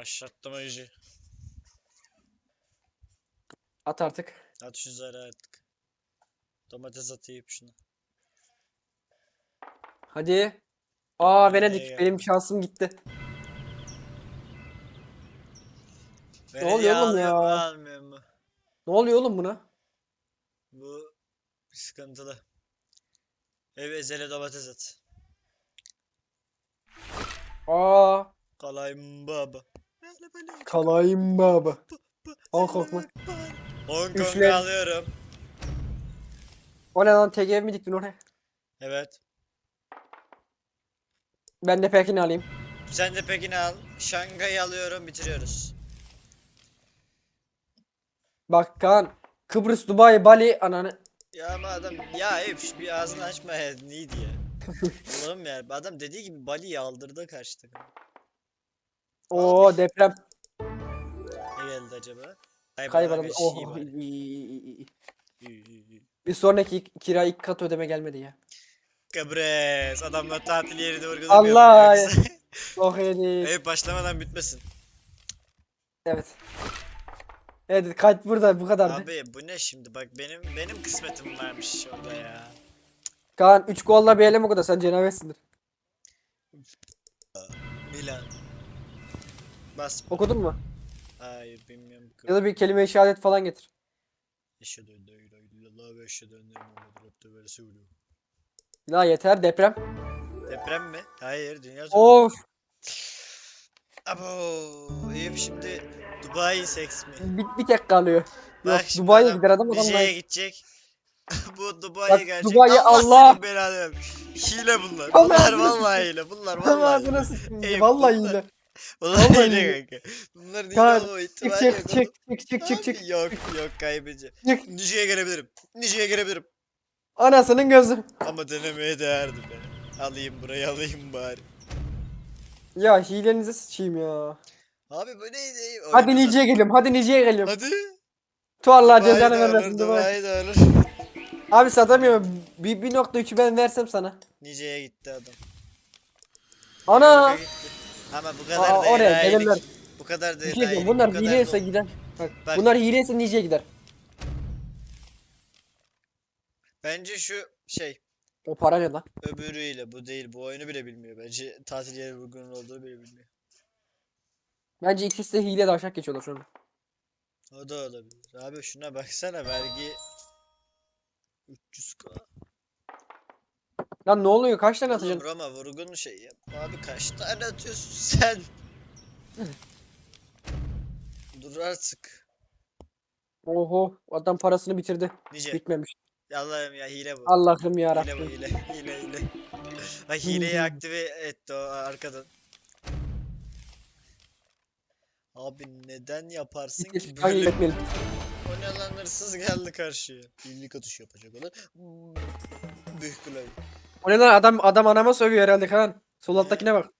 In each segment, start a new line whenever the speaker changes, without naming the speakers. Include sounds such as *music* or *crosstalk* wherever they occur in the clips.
Aşağıttım ayıcı.
At artık.
At şu zarı artık. Domates atayım şuna.
Hadi. Aa Venedik.
Eyvallah.
Benim şansım gitti.
Beni
oluyor oğlum ya?
almıyor mu?
Ne oluyor oğlum buna?
Bu sıkıntılı. Ev ezele domates at.
Aa.
Kalayım baba.
Kalayım baba. Al korkma.
Hong
Üçle.
Kong'u alıyorum.
O ne lan TGV mi diktin oraya?
Evet.
Ben de Pekin'i alayım.
Sen de Pekin'i al. Şangay'ı alıyorum bitiriyoruz.
Bak Kaan. Kıbrıs, Dubai, Bali ananı.
Ya ama adam ya hep şu bir ağzını açma ya neydi ya. *laughs* Allah'ım ya adam dediği gibi Bali'yi aldırdı karşı takım.
Oo deprem.
Ne geldi acaba?
Kaybolan.
Kaybolan
Oh.
şey
iyi, iyi, iyi, iyi.
İyi, iyi, iyi.
Bir sonraki kira ilk kat ödeme gelmedi ya.
Kıbrıs. Adamlar tatil yerini vurgulamıyor.
Allah *laughs* Çok iyi.
Ev başlamadan bitmesin.
Evet. Evet kalp burada bu kadardı.
Abi bu ne şimdi bak benim benim kısmetim varmış orada ya.
Kaan 3 golla bir elem o kadar sen cenabetsindir.
Milan. Bas.
Okudun mu?
Hayır bilmiyorum.
Ya da bir kelime-i şehadet falan getir.
Eşhedü en la ilahe illallah ve eşhedü enne Muhammed Rabbi ve Resulü.
La yeter deprem.
Deprem mi? Hayır dünya sonu.
Of
Abo. İyiyim şimdi Dubai seks mi?
bir, bir tek kalıyor. Yok
Bak şimdi
Dubai'ye
adam
gider adam adam
Nice'ye
nice.
gidecek. *laughs* Bu Dubai'ye gelecek.
Dubai'ye
Allah,
Allah-
belanı. Hile bunlar.
Allah
Bunlar
ağzını
vallahi hile. Bunlar vallahi
ağzına
hile.
sıçtım. Vallahi
bunlar-
yine.
Bunlar
Vallahi
hile
hile.
kanka. Bunların hile
Kaan,
olma
Çık
ihtimali
çık
yok.
çık çık çık çık çık.
Yok yok kaybedeceğim.
Çık.
Nice'ye gelebilirim. Nice'ye gelebilirim.
Anasının gözü.
Ama denemeye değerdi be. Alayım burayı alayım bari.
Ya hilenize sıçayım ya.
Abi bu neydi?
Hadi
Oyunumuza-
Nice'ye geliyorum. Hadi Nice'ye geliyorum.
Hadi.
Tu Allah
Dubai
cezanı
de
vermesin. Dubai.
Dubai de alır.
Abi satamıyorum. Bir, bir nokta üçü ben versem sana.
Nice'ye gitti adam.
Ana.
York'a gitti. Ama bu kadar
Aa,
da
oraya
enayilik.
gelirler.
Bu kadar da
Bir şey diyeyim.
enayilik,
Bunlar
bu kadar
hileyse
da-
gider. Bak,
Bak.
bunlar hileyse Nice'ye gider.
Bence şu şey
O para ne lan?
öbürüyle bu değil. Bu oyunu bile bilmiyor. Bence tatil yeri vurgunun olduğunu bile bilmiyor.
Bence ikisi de hile aşağı geçiyorlar şu anda.
O da olabilir. Abi şuna baksana vergi 300k.
Lan ne oluyor? Kaç tane
Oğlum
atacaksın?
Roma vurgun şey yap. Abi kaç tane atıyorsun sen? *laughs* Dur artık.
Oho adam parasını bitirdi.
Nice.
Bitmemiş.
Allah'ım ya hile bu.
Allah'ım ya
Hile bu
Rabbim.
hile. Hile hile. Bak hileyi aktive etti o arkadan. Abi neden yaparsın ki böyle?
etmeyelim.
O ne lan hırsız geldi karşıya. İllik atış yapacak olan. Büyük klavye.
O ne lan adam adam anama sövüyor herhalde kan. Sol alttakine bak.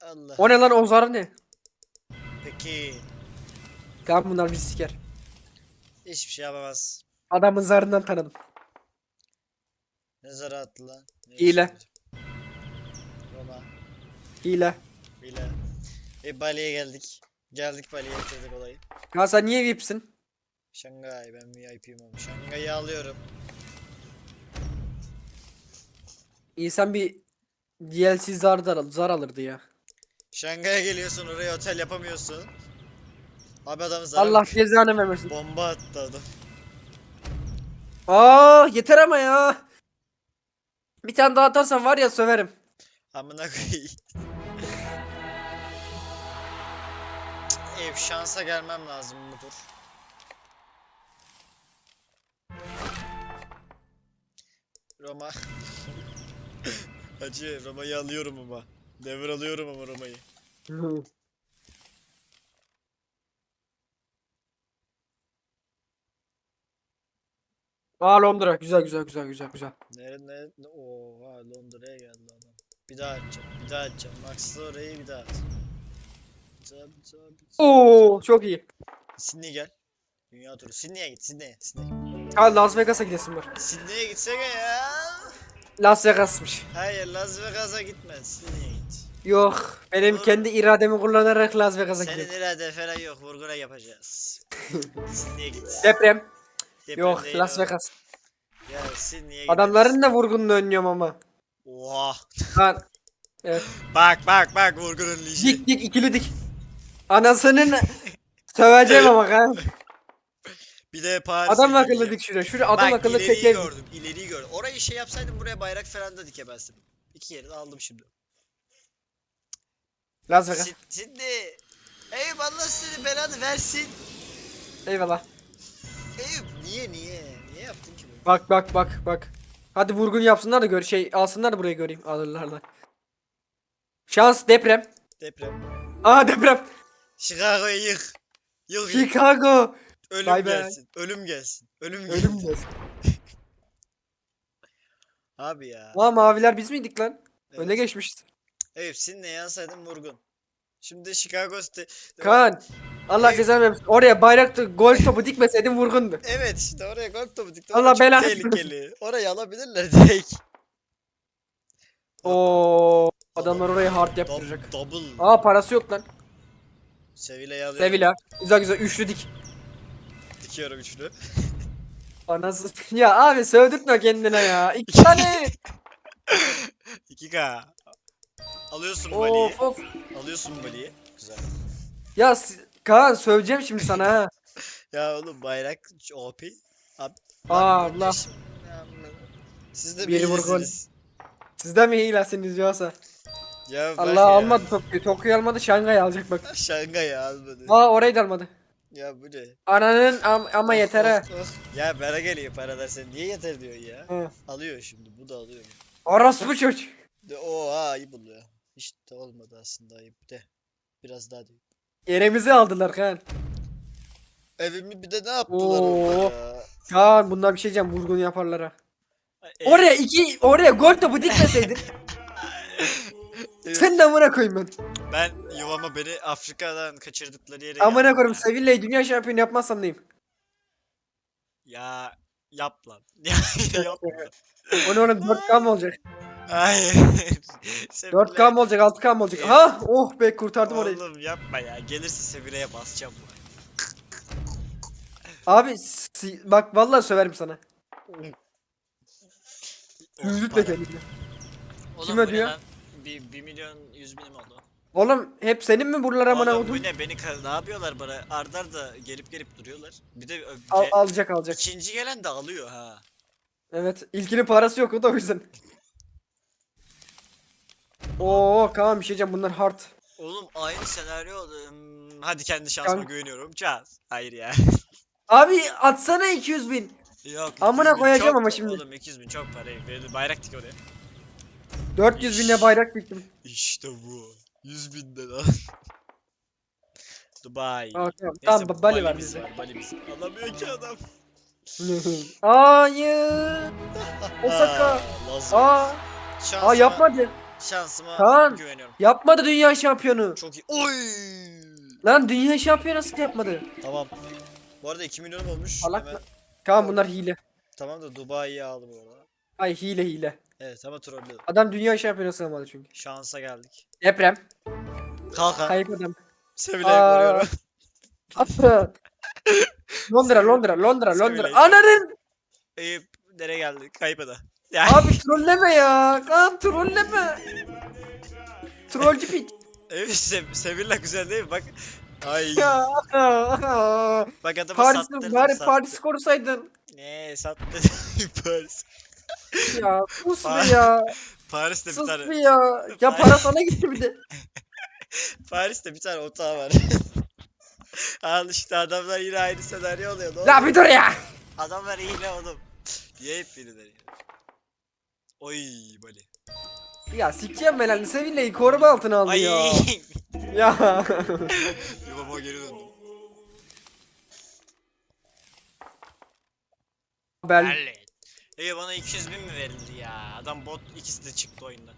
Allah.
O ne lan o zar ne?
Peki.
Kan bunlar bizi siker.
Hiçbir şey yapamaz.
Adamın zarından tanıdım.
Ne zarı attı lan? Ne
Hile.
Roma.
Hile.
Hile. E Bali'ye geldik. Geldik Bali'ye bitirdik olayı.
Kan sen niye VIP'sin?
Şangay ben VIP'yim ama. Şangay'ı alıyorum.
İnsan bir DLC zar, zar, zar alırdı ya.
Şangay'a geliyorsun oraya otel yapamıyorsun. Abi adam zar
Allah cezanı vermesin.
Bomba attı adam.
Aa yeter ama ya. Bir tane daha atarsan var ya söverim.
Amına koyayım. *laughs* Ev şansa gelmem lazım bu tur. Roma. Hacı Roma'yı alıyorum ama. Devir alıyorum ama Roma'yı. *laughs*
Aa Londra güzel güzel güzel güzel güzel.
Nere ne? ne- Oha Londra'ya geldi adam. Bir daha atacağım. Bir daha atacağım. Max'la orayı bir daha at.
Oo çok iyi.
Sydney gel. Dünya turu. Sydney'e git. Sydney'e. Sydney.
Ha Las Vegas'a gidesim var.
Sydney'e gitsene ya.
Las Vegas'mış.
Hayır Las Vegas'a gitme. Git.
Yok. Benim
Vur.
kendi irademi kullanarak Las Vegas'a
Senin
gidiyorum.
irade falan yok. Vurguna yapacağız. *laughs* Sydney'e git.
Deprem.
Deprem
Yok
değil
Las
o.
Vegas.
Ya Sydney'e.
Adamların da vurgununu önlüyorum ama.
Oha.
Lan. Evet.
Bak bak bak vurgunun lişi.
Dik dik ikili dik. Anasının *laughs* söveceğim ama kan.
Bir de Paris.
Adam akıllı dik şuraya. Şuraya adam
Bak
akıllı
ileriyi
çekelim.
gördüm. ileriyi gördüm. Orayı şey yapsaydım buraya bayrak falan da dikemezdim. İki yeri de aldım şimdi.
Las Vegas.
Sid- Sydney. Eyüp Allah seni belanı versin.
Eyvallah.
Eyüp niye niye? Niye yaptın ki bunu?
Bak bak bak bak. Hadi vurgun yapsınlar da gör şey alsınlar da burayı göreyim alırlar da. Şans deprem.
Deprem.
Aa deprem.
Chicago'yu yık. Yık yık.
Chicago.
Ölüm
Bay bay.
gelsin. Ölüm gelsin. Ölüm gelsin.
Ölüm gelsin. *laughs*
Abi ya.
Aa maviler biz miydik lan?
Evet.
Öne geçmişiz.
Eyüp Sydney yansaydım vurgun. Şimdi Chicago State.
Kaan. Allah cezanı vermesin. Oraya bayrakta gol topu dikmeseydin vurgundu.
Evet işte oraya gol topu dikti.
Allah belanı
tehlikeli. Orayı alabilirler direkt.
Oo adamlar orayı hard yaptıracak.
Double.
Aa parası yok lan.
Sevilla'yı alıyorum.
Sevilla. Güzel güzel üçlü dik.
Dikiyorum üçlü. *laughs*
Anasız. Ya abi sövdürtme kendine ya. İki *laughs* tane.
2K. Alıyorsun Bali'yi.
of of.
Alıyorsun Bali'yi. Güzel.
Ya si- Kaan söveceğim şimdi sana ha. *laughs*
Ya oğlum bayrak OP. Abi,
Aa,
lan
Allah.
kardeşim, ya Allah. Siz de
Bir
bir
vurgun.
iyisiniz.
Sizden mi hilesiniz yoksa?
Ya bak
Allah
ya.
almadı Tokyo'yu. Tokyo'yu almadı Şangay alacak bak.
Şangay almadı.
Aa orayı da almadı.
Ya bu ne?
Ananın am- ama yeter ha.
Oh, oh. Ya bana geliyor paralar sen niye yeter diyorsun ya?
Hı.
Alıyor şimdi bu da alıyor.
Orospu çocuk.
De oha ayıp oluyor. Hiç de olmadı aslında ayıp de. Biraz daha değil.
Yerimizi aldılar Kaan.
Evimi bir de ne yaptılar
Oo.
ya?
Kaan bunlar bir şey diyeceğim vurgun yaparlar ha.
Ev-
Oraya iki oraya gol topu dikmeseydin. *laughs*
Evet.
sen de amına koyayım ben.
Ben yuvama beni Afrika'dan kaçırdıkları yere
Amına koyayım
ya.
Sevilla'yı dünya şampiyonu yapmazsam neyim?
Ya yap lan. *laughs* Ya yap lan.
Onu onun 4K mı olacak?
Hayır. *laughs* Sen
4K mı olacak 6K mı olacak?
Evet.
Ha oh be kurtardım orayı.
Oğlum yapma ya. Gelirse Sevilla'ya basacağım bu.
Abi si- bak vallahi söverim sana. Kendini.
Oğlum
Kim ödüyor?
Bir, bir milyon yüz binim oldu.
Oğlum hep senin mi buralar amına
Oğlum bu ne? Beni ka- ne yapıyorlar bana? Ardar da gelip gelip duruyorlar. Bir de ö-
Al,
ge-
alacak alacak.
ikinci gelen de alıyor ha.
Evet ilkinin parası yok o da o yüzden. Oo Kaan bir şey diyeceğim bunlar hard.
Oğlum aynı senaryo oldu. Hmm, hadi kendi şansıma
Kanka.
güveniyorum. Çaz. Hayır ya.
Abi atsana 200 bin.
Yok.
Amına
200 bin
koyacağım
çok-
ama şimdi.
Oğlum 200 bin çok para. Bayrak dik oraya.
400 binle bayrak diktim.
İşte bu. 100 binde lan. *laughs* Dubai.
Tamam
Neyse,
tamam Bali var bizde.
var, Bali'miz. Alamıyor ki adam. *laughs*
Hayır. *laughs* Osaka.
Las
Aa, aa yapmadı.
Şansıma
Kaan.
güveniyorum.
Yapmadı dünya şampiyonu.
Çok iyi. Oy!
Lan dünya şampiyonu nasıl yapmadı?
Tamam. Bu arada 2 milyonum olmuş.
Salak
Hemen-?
Kaan bunlar hile.
Tamam da Dubai'yi aldım bu arada.
Ay hile hile.
Evet ama trolledim.
Adam dünya şampiyonası almadı çünkü.
Şansa geldik.
Deprem.
Kalka.
Kayıp adam.
Sevile'yi
Aa. Atla. *laughs* Londra, Londra, Londra, Londra.
söyle.
Ananın!
Eyüp nereye geldik? Kayıp'a Ya.
Abi trolleme ya. Kaan trolleme. Trollcü piç.
Evet Sev Sevilla güzel değil mi? Bak. Ay.
Ya.
Bak adamı
Paris,
sattırdım.
bari
sattı.
Paris korusaydın.
Ne sattı *laughs* Paris. *laughs*
Ya sus
Paris-
ya.
Paris'te bir
Sus
tane.
be ya. Ya para sana gitti bir de. *laughs*
Paris'te bir tane otağı var. *laughs* Al işte adamlar yine aynı senaryo oluyor. Ne
La
oluyor?
bir dur ya.
Adamlar hile oğlum. Niye hep birileri? Oy Bali.
Ya sikeceğim ben hani Sevilla'yı koruma altına aldı
Ay.
ya. Ya.
Yuvama geri döndüm.
Ben
Hallet. Ey bana 200 bin mi verildi ya? Adam bot ikisi de çıktı oyundan.